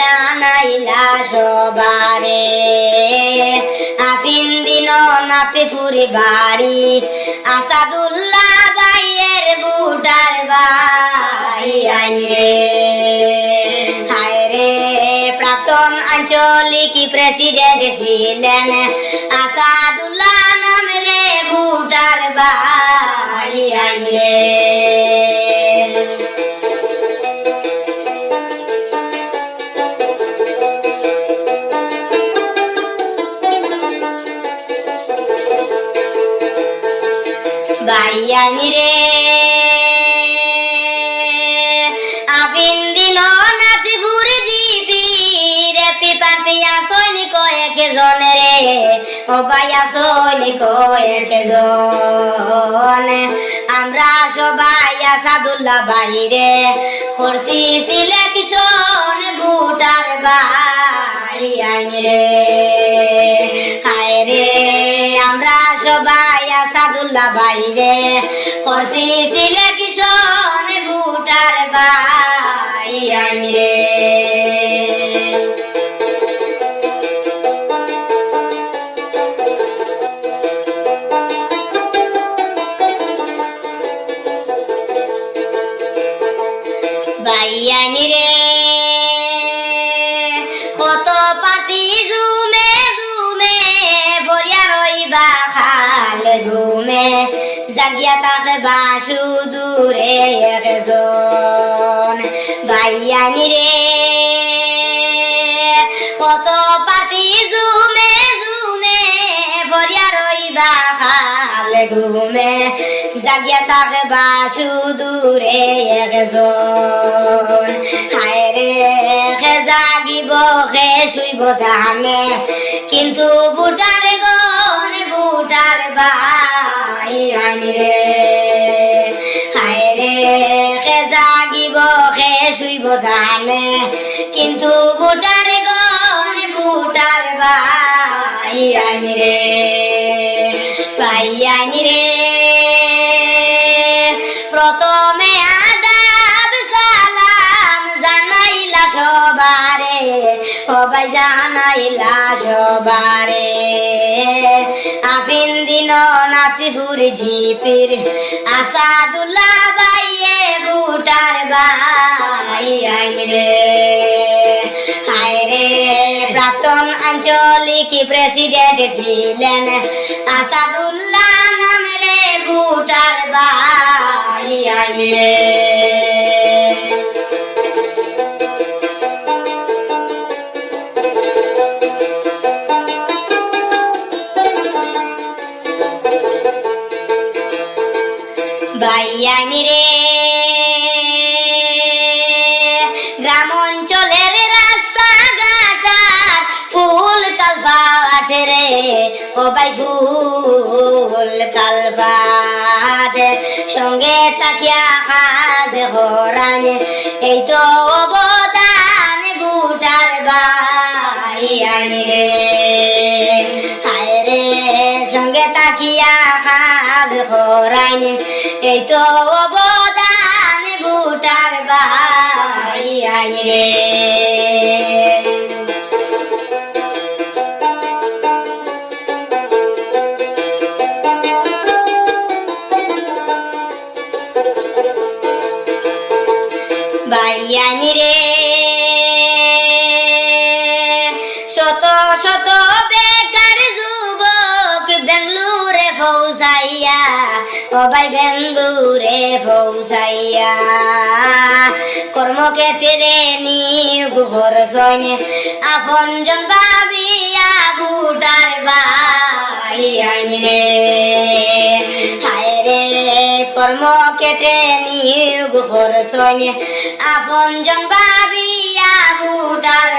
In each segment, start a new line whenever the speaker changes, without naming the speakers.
জানাইলা সবারে আফিন দিন নাতে ফুরি বাড়ি। আসাদুল্লাহ ভাইয়ের বুটার ভাই আইন রে। প্রাক্তন আঞ্চলিক প্রেসিডেন্ট ছিলেন আসাদুল্লাহ নাম রে বুটার ভাই আইন রে ও বাইয়া সৈনিক এক জন? আমরা সবাই আসাদুল্লাহ বাইরে করছি সিলেকশন বুটার বাই আইন রে। হায় রে, আমরা সবাই আসাদুল্লাহ বাইরে করছি সিলেকশন বুটার বাই আইন ঘুমে জাগিয়া তাকে বাসু দূরে একজন বাইয়ানি রে কত পাতি জুমে জুমে বরিয়া রইবা খাল ঘুমে জাগিয়া তাকে বাসু দূরে একজন হায় রে জাগিব খে শুইব জানে কিন্তু বুটার গন বুটার বাই আইন রে হায় রে খে জাগিব খে শুইব জানে। কিন্তু বুটার গন বুটার বাই আইন রে বাই আইন রে সবারে সবাই জানাইলা সবারে আফিন দিন নাতিপুর ঝিপির আসাদুল্লাহ বাইয়ে বুটার বাই আইন রে হায় রে প্রাক্তন আঞ্চলিক প্রেসিডেন্ট ছিলেন আসাদুল্লাহ নাম রে বুটার বাই আইন বাইয়ানি রে গ্রাম অঞ্চলের রাস্তা ঘাটার ফুল কালপাট রে। ও বাই ফুল কালপাট সঙ্গে তাকিয়া কাজ হরান। এই তো অবদান বুটার বাই আনি রে হায় রে, সঙ্গে তাকিয়া কাজ হরান এই তো অবদান বুটার বাই আনি রে বাইয়ানি রে শত শত ফৌসাইয়া ও ভাই বেঙ্গুরে ফৌসাইয়া কর্মক্ষেত্রে নিয়োগ করছন আপন জন ভাবিয়া বুটার বাই আইন। রে হায় রে কর্মক্ষেত্রে নিয়োগ করছন আপন জন ভাবিয়া বুটার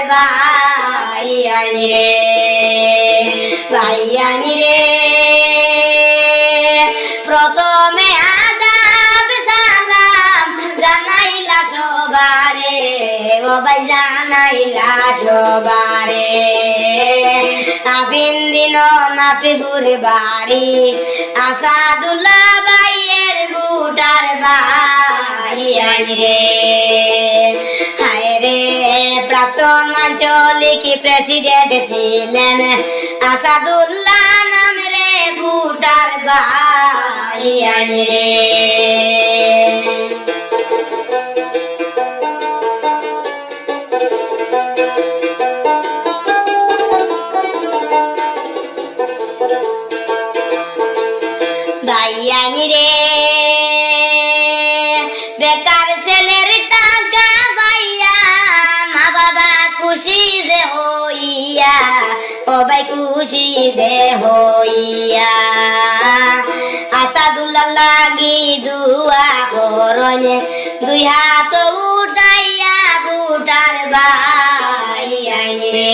আইন। রে আইন রে। ও ভাই জানাইলা সবারে। আবিন দিন নাতিপুর বাড়ি, আসাদুল্লাহ ভাইয়ের বুটার বাই রে হায় রে, প্রাক্তন আঞ্চলিক প্রেসিডেন্ট ছিলেন আসাদুল্লাহ নাম রে ভুটার ভাইয়ান রে হইয়া, সবাই খুশি যে হইয়া। আসাদুল্লাহ লাগি দুয়া করনে, দুই হাত উঠাইয়া বুটার রে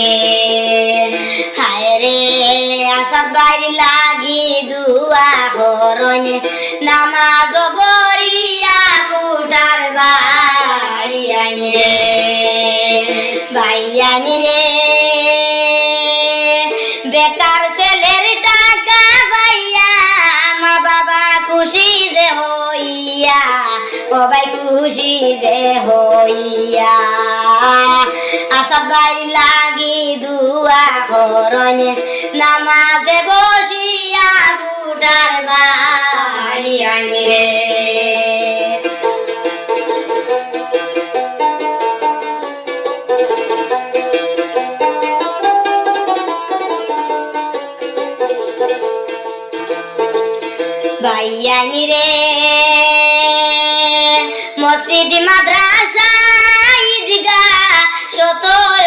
হায় রে আসাদ বাড়ি লাগি দুয়া করন, নামাজ বরিয়া ভাইয়ানি রে। বেকার ছেলের টাকা ভাইয়া মা বাবা খুশি যে হইয়া, সবাই খুশি যে হইয়া। আসাদ বাড়ি লাগি দুয়া করনে নামাজে বসিয়া বুটার বাড়ি আনি। ভাইয়ানি রে মসজিদ, মাদ্রাসা ঈদগা শত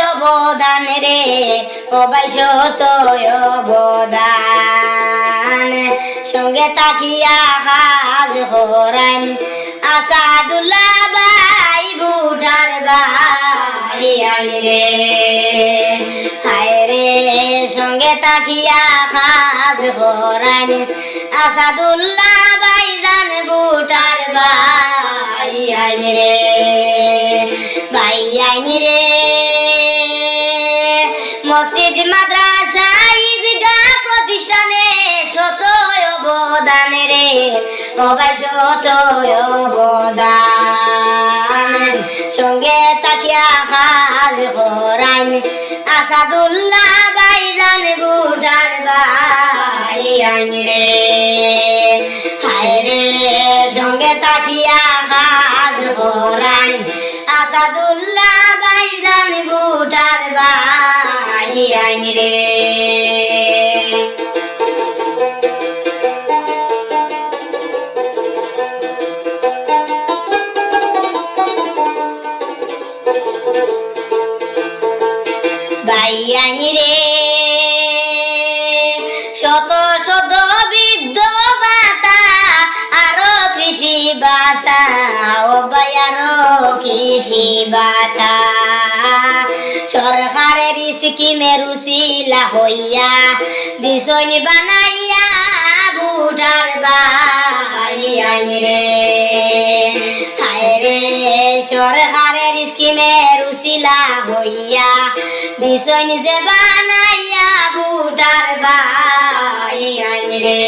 অবদান রে। সবাই শত অবদান। সঙ্গে তাকিয়া হাজ হরাইন। আসাদুল্লাহ বুটার ভাই আনি রে হায় সঙ্গে তাকিয়া খাজ হরান আসাদুল্লাহ ভাই জান বুটার ভাই আইনি রে ভাই আইনি রে। মসজিদ, মাদ্রাসা ঈদগা প্রতিষ্ঠানে শত অবদান রে সবাই শত অবদান। সঙ্গে তাকিয়া খাজ হরান। আসাদুল্লাহ ভাই জান বুটার ভাই আইনি। রে হায় রে, সঙ্গে তাকিয়া খাজ হরান। আসাদুল্লাহ ভাই জান বুটার ভাই আইনি। রে রে। শত শত বৃদ্ধ বাতা আরও কৃষি বাতা ও আরও কৃষি বাতা সরকারের স্কিমের উসিলা হইয়া বানাইয়া বুটার ভাইয়ান রে। হায় রে, সরকারের স্কিমের উসিলা হইয়া দিশন যে বানাইয়া বুটার ভাইয়ান রে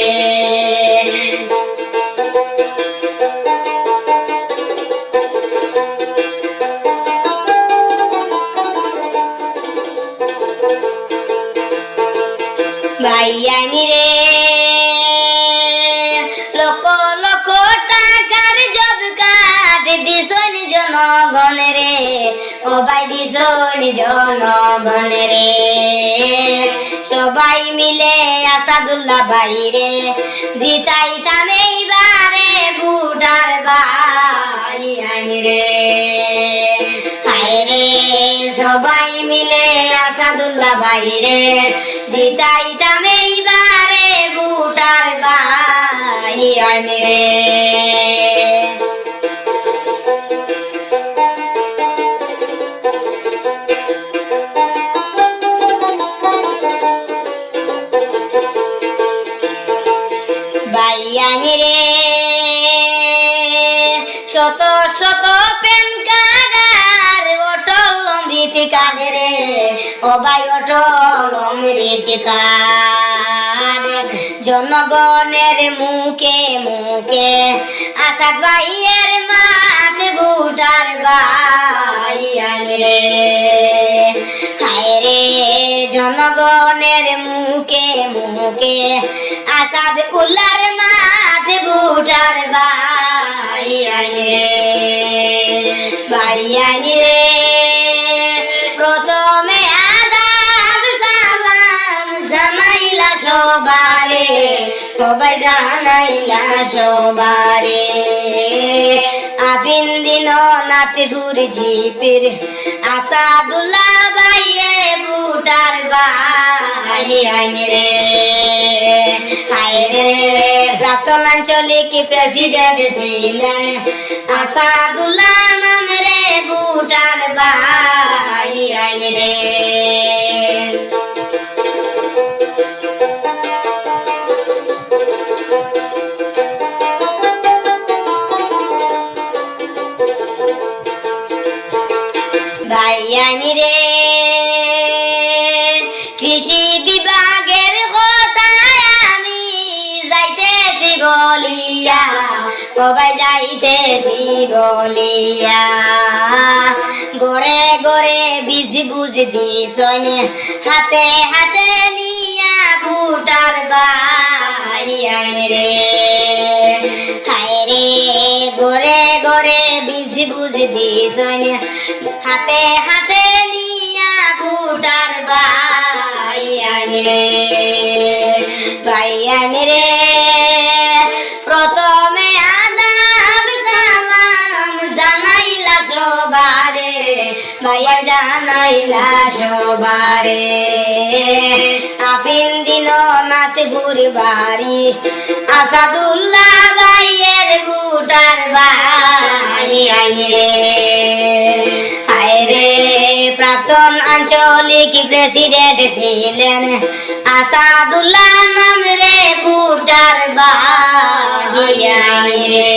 ভাইয়ানি রে। দিশন জনগণ রে। সবাই মিলে আসাদুল্লাহ ভাই রে। জিতাইতাম এইবারে বুটার ভাই আইনি রে। হায় রে, সবাই মিলে আসাদুল্লাহ ভাই রে। জিতাইতাম এইবারে বুটার ভাই আইনি রে। কাঁদে রে, ও অটল অমৃতি কাঁদ জনগণের মুখে মুখে, আসাদ ভাইয়ের মাত বুটার ভাই আনলে হায় রে, জনগণের মুখে মুখে, আসাদ উল্লার মাত বুটার ভাই আনলে বাড়িয়ানি রে। প্রথমে আদাব সালাম জানাইলা সবারে সবাই জানাইলা সবারে। আফিন দিন নাতে ঘুর জিপির আসাদুল্লাহ বাইয়ে বুটার বাই আইন রে। হায় রে প্রাক্তন আঞ্চলিক প্রেসিডেন্ট ছিলেন। আসাদুল্লাহ নাম রে বাই আইন রে। বলিয়া সবাই যাইতেছি বলিয়া গড়ে গড়ে বীজ বুঝ দিছন হাতে হাতে নিয়া ভুটার ভাইয়ানি রে। হায় রে গড়ে গড়ে বীজ বুঝ দিছন হাতে হাতে নিয়া ভুটার ভাইয়ান রে। ভাইয়ান রে জানাইলা সবারে। আপিন দিন নাতে ঘুরি বাড়ি। আসাদুল্লাহ ভাইয়ের বুটার ভাই আইন রে হায় রে। প্রাক্তন আঞ্চলিক প্রেসিডেন্ট ছিলেন আসাদুল্লাহ নাম রে ভাই আইন রে।